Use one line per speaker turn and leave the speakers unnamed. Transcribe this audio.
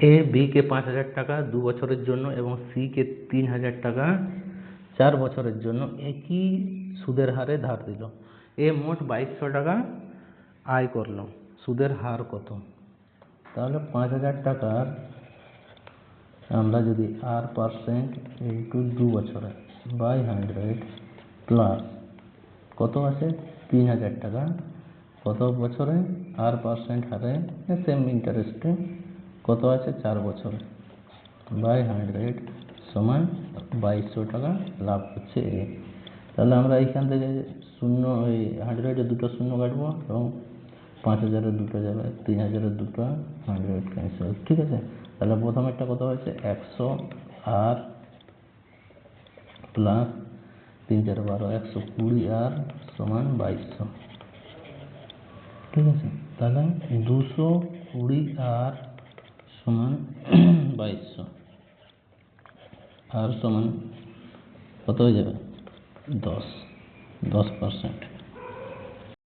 এ বিকে পাঁচ হাজার টাকা দু বছরের জন্য এবং সিকে তিন হাজার টাকা চার বছরের জন্য একই সুদের হারে ধার দিল। এ মোট বাইশশো টাকা আয় করল। সুদের হার কত? তাহলে পাঁচ হাজার টাকার আমরা যদি আর পার্সেন্ট ইন্টু দু বছরে বাই হান্ড্রেড প্লাস কত আছে তিন হাজার টাকা। কত বছরে আর পার্সেন্ট হারে? সেম ইন্টারেস্টে কত আছে? চার বছরে। বাই হান্ড্রেড সমান বাইশশো টাকা লাভ হচ্ছে। তাহলে আমরা এইখান থেকে শূন্য ওই হান্ড্রেডে দুটো শূন্য কাটবো এবং পাঁচ হাজারের দুটো যাবে, তিন হাজারের দুটো, হান্ড্রেড ক্যান্সেল ঠিক আছে? তাহলে প্রথমেরটা কত হয়েছে? একশো আর প্লাস তিন চার বারো, একশো কুড়ি আর সমান বাইশশো। ঠিক আছে? তাহলে দুশো কুড়ি আর সমান বাইশশো আর সমান কত হয়ে যাবে? দশ। দশ পার্সেন্ট